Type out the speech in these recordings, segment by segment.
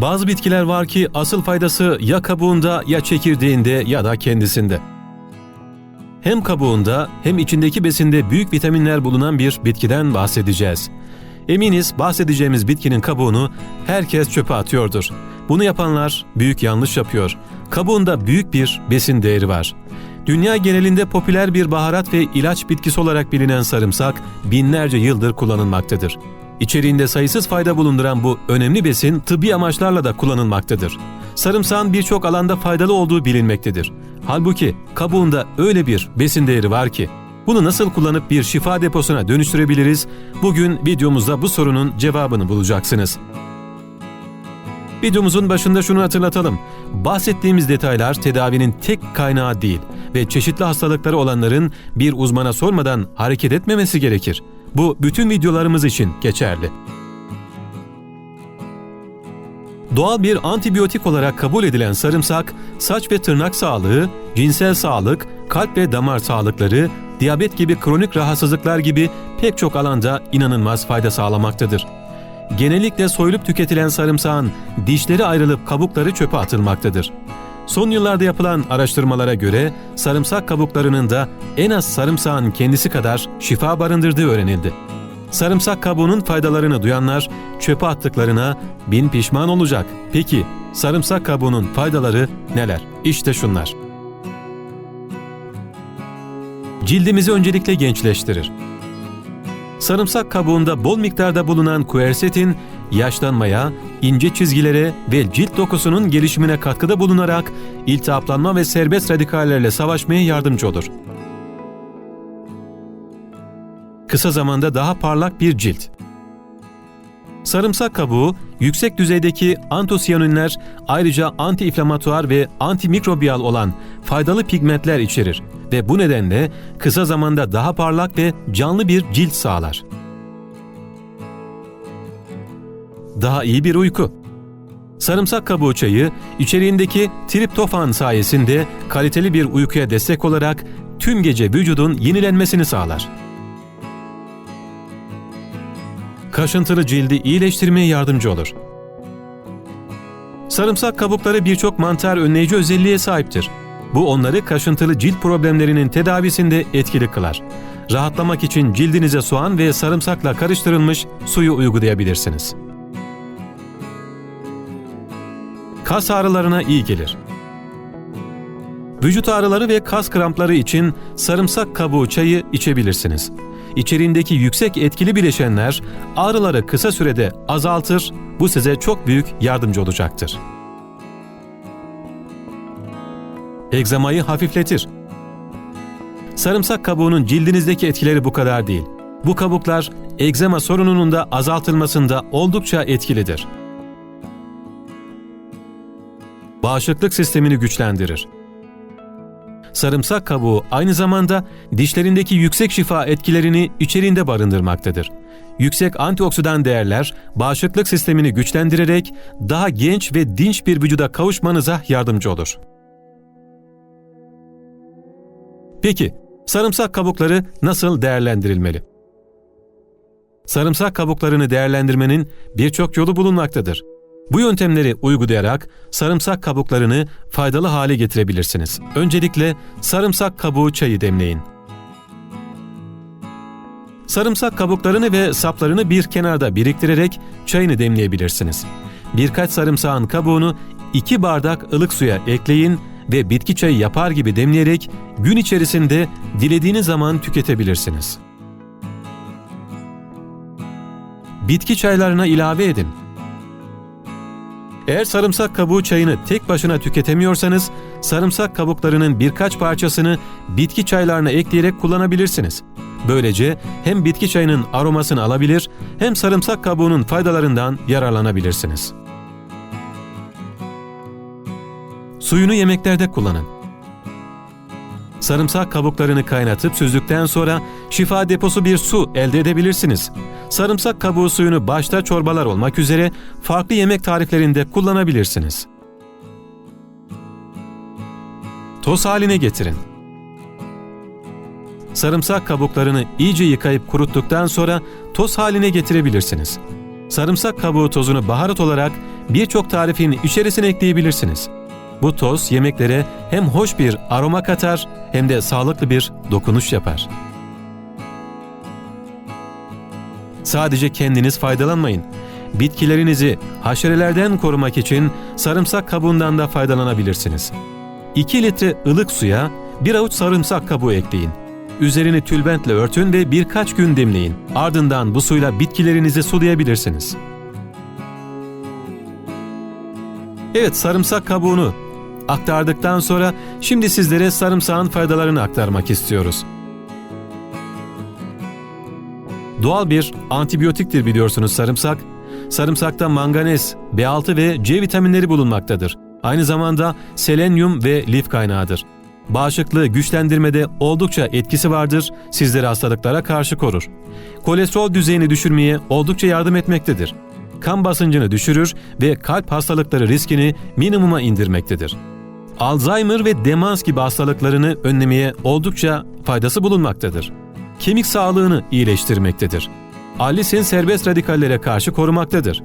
Bazı bitkiler var ki asıl faydası ya kabuğunda ya çekirdeğinde ya da kendisinde. Hem kabuğunda hem içindeki besinde büyük vitaminler bulunan bir bitkiden bahsedeceğiz. Eminiz bahsedeceğimiz bitkinin kabuğunu herkes çöpe atıyordur. Bunu yapanlar büyük yanlış yapıyor. Kabuğunda büyük bir besin değeri var. Dünya genelinde popüler bir baharat ve ilaç bitkisi olarak bilinen sarımsak binlerce yıldır kullanılmaktadır. İçeriğinde sayısız fayda bulunduran bu önemli besin tıbbi amaçlarla da kullanılmaktadır. Sarımsağın birçok alanda faydalı olduğu bilinmektedir. Halbuki kabuğunda öyle bir besin değeri var ki bunu nasıl kullanıp bir şifa deposuna dönüştürebiliriz? Bugün videomuzda bu sorunun cevabını bulacaksınız. Videomuzun başında şunu hatırlatalım. Bahsettiğimiz detaylar tedavinin tek kaynağı değil ve çeşitli hastalıkları olanların bir uzmana sormadan hareket etmemesi gerekir. Bu bütün videolarımız için geçerli. Doğal bir antibiyotik olarak kabul edilen sarımsak, saç ve tırnak sağlığı, cinsel sağlık, kalp ve damar sağlıkları, diyabet gibi kronik rahatsızlıklar gibi pek çok alanda inanılmaz fayda sağlamaktadır. Genellikle soyulup tüketilen sarımsağın dişleri ayrılıp kabukları çöpe atılmaktadır. Son yıllarda yapılan araştırmalara göre sarımsak kabuklarının da en az sarımsağın kendisi kadar şifa barındırdığı öğrenildi. Sarımsak kabuğunun faydalarını duyanlar çöpe attıklarına bin pişman olacak. Peki sarımsak kabuğunun faydaları neler? İşte şunlar. Cildimizi öncelikle gençleştirir. Sarımsak kabuğunda bol miktarda bulunan kuersetin yaşlanmaya, ince çizgilere ve cilt dokusunun gelişimine katkıda bulunarak iltihaplanma ve serbest radikallerle savaşmaya yardımcı olur. Kısa zamanda daha parlak bir cilt. Sarımsak kabuğu yüksek düzeydeki antosiyaninler ayrıca anti-inflamatuar ve antimikrobiyal olan faydalı pigmentler içerir ve bu nedenle kısa zamanda daha parlak ve canlı bir cilt sağlar. Daha iyi bir uyku. Sarımsak kabuğu çayı içeriğindeki triptofan sayesinde kaliteli bir uykuya destek olarak tüm gece vücudun yenilenmesini sağlar. Kaşıntılı cildi iyileştirmeye yardımcı olur. Sarımsak kabukları birçok mantar önleyici özelliğe sahiptir. Bu onları kaşıntılı cilt problemlerinin tedavisinde etkili kılar. Rahatlamak için cildinize soğan ve sarımsakla karıştırılmış suyu uygulayabilirsiniz. Kas ağrılarına iyi gelir. Vücut ağrıları ve kas krampları için sarımsak kabuğu çayı içebilirsiniz. İçeriğindeki yüksek etkili bileşenler ağrıları kısa sürede azaltır, bu size çok büyük yardımcı olacaktır. Egzamayı hafifletir. Sarımsak kabuğunun cildinizdeki etkileri bu kadar değil. Bu kabuklar egzama sorununun da azaltılmasında oldukça etkilidir. Bağışıklık sistemini güçlendirir. Sarımsak kabuğu aynı zamanda dişlerindeki yüksek şifa etkilerini içeriğinde barındırmaktadır. Yüksek antioksidan değerler bağışıklık sistemini güçlendirerek daha genç ve dinç bir vücuda kavuşmanıza yardımcı olur. Peki, sarımsak kabukları nasıl değerlendirilmeli? Sarımsak kabuklarını değerlendirmenin birçok yolu bulunmaktadır. Bu yöntemleri uygulayarak sarımsak kabuklarını faydalı hale getirebilirsiniz. Öncelikle sarımsak kabuğu çayı demleyin. Sarımsak kabuklarını ve saplarını bir kenarda biriktirerek çayını demleyebilirsiniz. Birkaç sarımsağın kabuğunu 2 bardak ılık suya ekleyin ve bitki çayı yapar gibi demleyerek gün içerisinde dilediğiniz zaman tüketebilirsiniz. Bitki çaylarına ilave edin. Eğer sarımsak kabuğu çayını tek başına tüketemiyorsanız, sarımsak kabuklarının birkaç parçasını bitki çaylarına ekleyerek kullanabilirsiniz. Böylece hem bitki çayının aromasını alabilir hem sarımsak kabuğunun faydalarından yararlanabilirsiniz. Suyunu yemeklerde kullanın. Sarımsak kabuklarını kaynatıp süzdükten sonra şifa deposu bir su elde edebilirsiniz. Sarımsak kabuğu suyunu başta çorbalar olmak üzere farklı yemek tariflerinde kullanabilirsiniz. Toz haline getirin. Sarımsak kabuklarını iyice yıkayıp kuruttuktan sonra toz haline getirebilirsiniz. Sarımsak kabuğu tozunu baharat olarak birçok tarifin içerisine ekleyebilirsiniz. Bu toz yemeklere hem hoş bir aroma katar hem de sağlıklı bir dokunuş yapar. Sadece kendiniz faydalanmayın. Bitkilerinizi haşerelerden korumak için sarımsak kabuğundan da faydalanabilirsiniz. 2 litre ılık suya bir avuç sarımsak kabuğu ekleyin. Üzerini tülbentle örtün ve birkaç gün demleyin. Ardından bu suyla bitkilerinizi sulayabilirsiniz. Evet sarımsak kabuğunu aktardıktan sonra şimdi sizlere sarımsağın faydalarını aktarmak istiyoruz. Doğal bir antibiyotiktir biliyorsunuz sarımsak. Sarımsakta manganez, B6 ve C vitaminleri bulunmaktadır. Aynı zamanda selenyum ve lif kaynağıdır. Bağışıklığı güçlendirmede oldukça etkisi vardır, sizleri hastalıklara karşı korur. Kolesterol düzeyini düşürmeye oldukça yardım etmektedir. Kan basıncını düşürür ve kalp hastalıkları riskini minimuma indirmektedir. Alzheimer ve demans gibi hastalıklarını önlemeye oldukça faydası bulunmaktadır. Kemik sağlığını iyileştirmektedir. Allisin serbest radikallere karşı korumaktadır.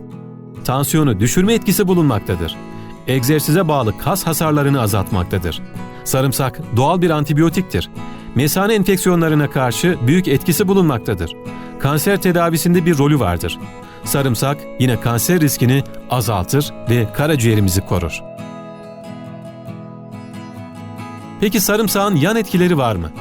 Tansiyonu düşürme etkisi bulunmaktadır. Egzersize bağlı kas hasarlarını azaltmaktadır. Sarımsak doğal bir antibiyotiktir. Mesane enfeksiyonlarına karşı büyük etkisi bulunmaktadır. Kanser tedavisinde bir rolü vardır. Sarımsak yine kanser riskini azaltır ve karaciğerimizi korur. Peki sarımsağın yan etkileri var mı?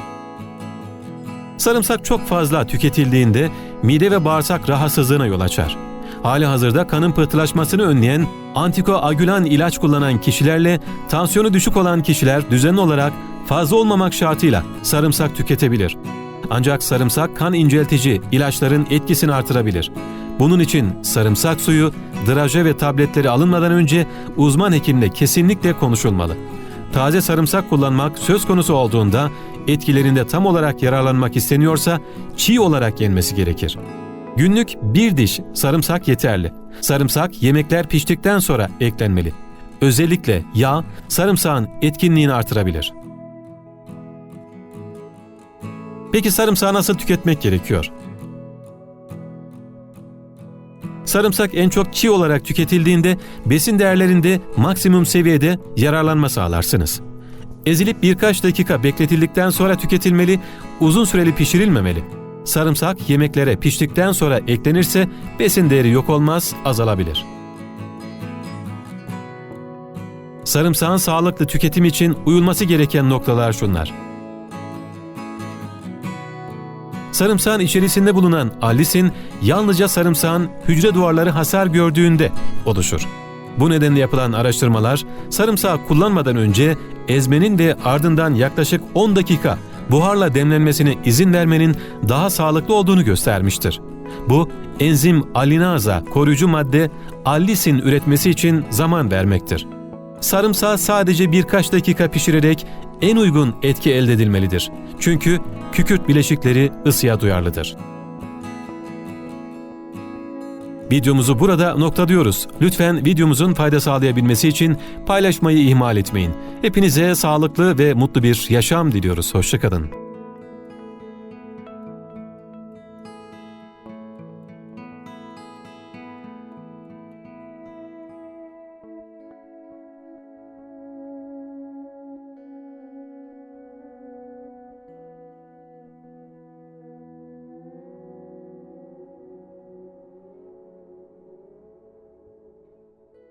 Sarımsak çok fazla tüketildiğinde mide ve bağırsak rahatsızlığına yol açar. Hali hazırda kanın pıhtılaşmasını önleyen antikoagülan ilaç kullanan kişilerle tansiyonu düşük olan kişiler düzenli olarak fazla olmamak şartıyla sarımsak tüketebilir. Ancak sarımsak kan inceltici ilaçların etkisini artırabilir. Bunun için sarımsak suyu, draje ve tabletleri alınmadan önce uzman hekimle kesinlikle konuşulmalı. Taze sarımsak kullanmak söz konusu olduğunda etkilerinde tam olarak yararlanmak isteniyorsa çiğ olarak yenmesi gerekir. Günlük bir diş sarımsak yeterli. Sarımsak yemekler piştikten sonra eklenmeli. Özellikle yağ sarımsağın etkinliğini artırabilir. Peki sarımsağı nasıl tüketmek gerekiyor? Sarımsak en çok çiğ olarak tüketildiğinde besin değerlerinde maksimum seviyede yararlanma sağlarsınız. Ezilip birkaç dakika bekletildikten sonra tüketilmeli, uzun süreli pişirilmemeli. Sarımsak yemeklere piştikten sonra eklenirse besin değeri yok olmaz, azalabilir. Sarımsağın sağlıklı tüketim için uyulması gereken noktalar şunlar. Sarımsağın içerisinde bulunan allisin yalnızca sarımsağın hücre duvarları hasar gördüğünde oluşur. Bu nedenle yapılan araştırmalar sarımsağı kullanmadan önce ezmenin ve ardından yaklaşık 10 dakika buharla demlenmesine izin vermenin daha sağlıklı olduğunu göstermiştir. Bu enzim alinaza koruyucu madde allisin üretmesi için zaman vermektir. Sarımsağı sadece birkaç dakika pişirerek en uygun etki elde edilmelidir. Çünkü kükürt bileşikleri ısıya duyarlıdır. Videomuzu burada noktalıyoruz. Lütfen videomuzun fayda sağlayabilmesi için paylaşmayı ihmal etmeyin. Hepinize sağlıklı ve mutlu bir yaşam diliyoruz. Hoşçakalın.